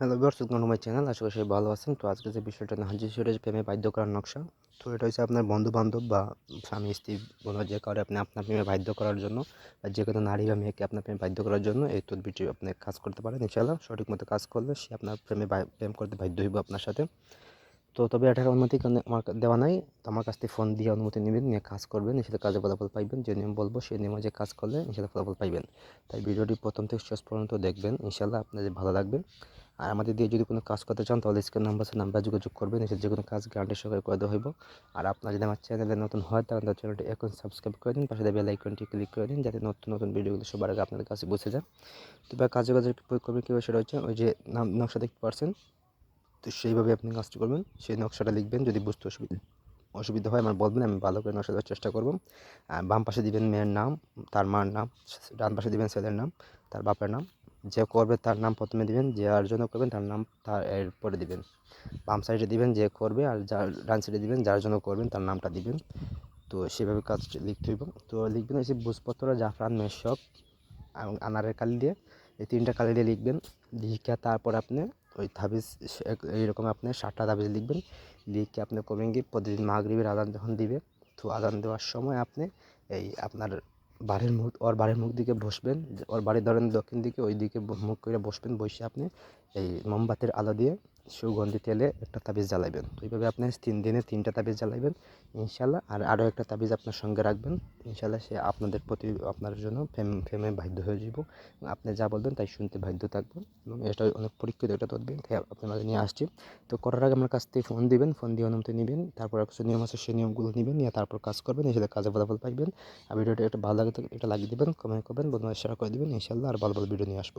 Hello viewers, welcome my channel. আশা করি সবাই ভালো আছেন। তো আজকে যে বিষয়টা না হাজির সেটা হচ্ছে প্রেমে বাধ্য করার নকশা। তো এটা হচ্ছে আপনার বন্ধু বান্ধব বা স্বামী, স্ত্রী বলো, যে কারণে আপনি আপনার প্রেমে বাধ্য করার জন্য বা যে কোনো নারী বা মেয়েকে আপনার প্রেমে বাধ্য করার জন্য এই তদবিরটি আপনি কাজ করতে পারেন। ইনশাআল্লাহ সঠিক মতো কাজ করলে সে আপনার প্রেমে প্রেম করতে বাধ্য হইব আপনার সাথে। তো তবে এটার অনুমতি আমার দেওয়া নাই। তো আমার কাছ থেকে ফোন দিয়ে অনুমতি নেবেন, নিয়ে কাজ করবেন। সেটা কাজে ফলাফল পাইবেন। যে নিয়ম বলব, সেই নিয়মে যে কাজ করলে সেটা ফলাফল পাইবেন। তাই ভিডিওটি প্রথম থেকে শেষ পর্যন্ত দেখবেন। ইনশাল্লাহ আপনাদের ভালো লাগবে। আর আমাদের দিয়ে যদি কোনো কাজ করতে চান, তাহলে স্ক্রিন নাম্বার নাম্বার যোগাযোগ করবেন, এসে যে কোনো কাজ গ্যারান্টি সঙ্গে করে দেওয়া হইব। আর আপনার যদি আমার চ্যানেলে নতুন হয়, তাহলে আমার চ্যানেলটি এখন সাবস্ক্রাইব করে দিন, পাশে বেল আইকনটি ক্লিক করে দিন, যাতে নতুন নতুন ভিডিওগুলো সবার আগে আপনাদের কাছে বসে যায়। তো এবার কাজে কাজে প্রয়োগ করবেন, কীভাবে সেটা হচ্ছে, ওই যে নাম নকশা দেখতে পারছেন? তো সেইভাবে আপনি কাজটি করবেন, সেই নকশাটা লিখবেন, যদি বুঝতে অসুবিধা অসুবিধা হয়, আমার বলবেন, আমি ভালো করে নকশা দেওয়ার চেষ্টা করব। বাম পাশে দিবেন মেয়ের নাম, তার মার নাম, ডান পাশে দিবেন ছেলের নাম, তার বাপের নাম যে করবে তার নাম প্রথমে দিবেন যে আর জন্য করবেন তার নাম তার এরপরে দিবেন। বাম সাইডে দিবেন যে করবে আর যার ডান সাইডে দিবেন, যার জন্য করবেন তার নামটা দিবেন। তো সেভাবে কাজ লিখতে হইব। তো লিখবেন হচ্ছে বুঝপত্র জাফরান মেশক এবং আনারের কালি দিয়ে। এই তিনটা কালি দিয়ে লিখবেন। লিখে তারপর আপনি ওই তাবিজ এইরকম আপনি সাতটা তাবিজ লিখবেন। লিখে আপনি করবেন কি প্রতিদিন মাগরিবের আদান যখন দিবে, তো আদান দেওয়ার সময় আপনি এই আপনার বাড়ির মুখ, ওর বাড়ির মুখ দিকে বসবেন ওর বাড়ির ধরেন দক্ষিণ দিকে, ওই দিকে মুখ করে বসবেন বসে আপনি এই মোমবাতির আলো দিয়ে সুগন্ধি তেলে একটা তাবিজ জ্বালাইবেন। তো এইভাবে আপনি তিন দিনে তিনটা তাবিজ জ্বালাইবেন, ইনশাল্লাহ। আর আরও একটা তাবিজ আপনার সঙ্গে রাখবেন, ইনশাল্লাহ সে আপনাদের প্রতি, আপনার জন্য ফেম ফেমে বাধ্য হয়ে যাব আপনি যা বলবেন তাই শুনতে বাধ্য থাকবেন এবং এটা অনেক পরীক্ষিত একটা তদবির। তাই আপনার মাঝে নিয়ে আসছি। তো করার আগে আমার কাছ থেকে ফোন দিবেন, ফোন দিয়ে অনুমতি নেবেন, তারপর কিছু নিয়ম আছে সেই নিয়মগুলো নেবেন, নিয়ে তারপর কাজ করবেন, এসে কাজে ফলাফল পাইবেন। আর ভিডিওটা একটা ভালো লাগে এটা লাগিয়ে দেবেন কমেন্ট করবেন, বন্ধুদের শেয়ার করে দেবেন, ইনশাল্লাহ আর ভালো ভালো ভিডিও নিয়ে আসব।